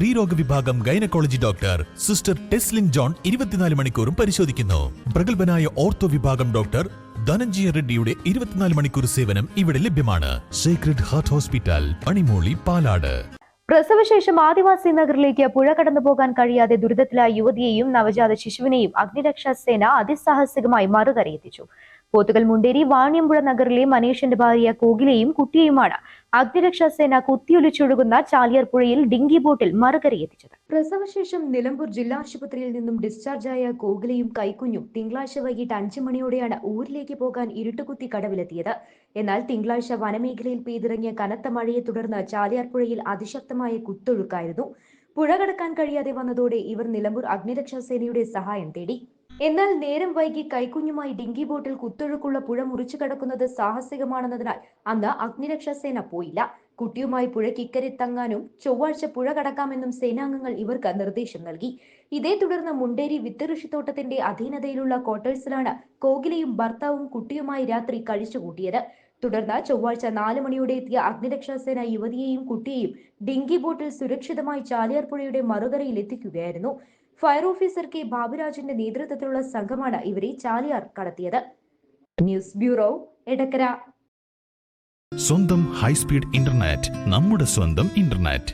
സ്ത്രീരോഗ വിഭാഗം gynaecology doctor sister Teslin John ഇരുപത്തിനാല് മണിക്കൂറും പരിശോധിക്കുന്നു. പ്രഗത്ഭനായ ഓർത്തോ വിഭാഗം ഡോക്ടർ ധനഞ്ജയ റെഡ്ഡിയുടെ ഇരുപത്തിനാല് മണിക്കൂർ സേവനം ഇവിടെ ലഭ്യമാണ്. Sacred heart hospital Panimooli Palad. പ്രസവശേഷം ആദിവാസി നഗറിലേക്ക് പുഴ കടന്നു പോകാൻ കഴിയാതെ ദുരിതത്തിലായ യുവതിയെയും നവജാത ശിശുവിനെയും അഗ്നിരക്ഷാ സേന അതിസാഹസികമായി മറുകരയെത്തിച്ചു. പോത്തുകൽ മുണ്ടേരി വാണിയമ്പുഴ നഗറിലെ മനീഷിന്റെ ഭാര്യ കോകിലയും കുട്ടിയുമാണ് അഗ്നിരക്ഷാ സേന കുത്തിയൊലിച്ചൊഴുകുന്ന ചാലിയാർ പുഴയിൽ ഡിങ്കി ബോട്ടിൽ മറുകരി എത്തിച്ചത്. പ്രസവശേഷം നിലമ്പൂർ ജില്ലാ ആശുപത്രിയിൽ നിന്നും ഡിസ്ചാർജായ കോകിലയും കൈക്കുഞ്ഞും തിങ്കളാഴ്ച വൈകിട്ട് അഞ്ചു മണിയോടെയാണ് ഊരിലേക്ക് പോകാൻ ഇരുട്ടുകുത്തി കടവിലെത്തിയത്. എന്നാൽ തിങ്കളാഴ്ച വനമേഖലയിൽ പെയ്തിറങ്ങിയ കനത്ത മഴയെ തുടർന്ന് ചാലിയാർ പുഴയിൽ അതിശക്തമായ കുത്തൊഴുക്കായിരുന്നു. പുഴ കടക്കാൻ കഴിയാതെ വന്നതോടെ ഇവർ നിലമ്പൂർ അഗ്നിരക്ഷാ സേനയുടെ സഹായം തേടി. എന്നാൽ നേരം വൈകി കൈക്കുഞ്ഞുമായി ഡിങ്കി ബോട്ടിൽ കുത്തൊഴുക്കുള്ള പുഴ മുറിച്ചു കടക്കുന്നത് സാഹസികമാണെന്നതിനാൽ അന്ന് അഗ്നിരക്ഷാസേന പോയില്ല. കുട്ടിയുമായി പുഴയ്ക്ക് ഇക്കരെ തങ്ങാനും ചൊവ്വാഴ്ച പുഴ കടക്കാമെന്നും സേനാംഗങ്ങൾ ഇവർക്ക് നിർദ്ദേശം നൽകി. ഇതേ തുടർന്ന് മുണ്ടേരി വിത്തഋഷിത്തോട്ടത്തിന്റെ അധീനതയിലുള്ള ക്വാർട്ടേഴ്സിലാണ് കോകിലയും ഭർത്താവും കുട്ടിയുമായി രാത്രി കഴിച്ചുകൂട്ടിയത്. തുടർന്ന് ചൊവ്വാഴ്ച നാല് മണിയോടെ എത്തിയ അഗ്നിരക്ഷാസേന യുവതിയെയും കുട്ടിയെയും ഡിങ്കി ബോട്ടിൽ സുരക്ഷിതമായി ചാലിയാർ പുഴയുടെ മറുകരയിൽ എത്തിക്കുകയായിരുന്നു. ഫയർ ഓഫീസർ കെ ബാബുരാജിന്റെ നേതൃത്വത്തിലുള്ള സംഘമാണ് ഇവരെ ചാലിയാർ കടത്തിയത്. News bureau Edakkara. സ്വന്തം ഹൈസ്പീഡ് ഇന്റർനെറ്റ് നമ്മുടെ സ്വന്തം ഇന്റർനെറ്റ്.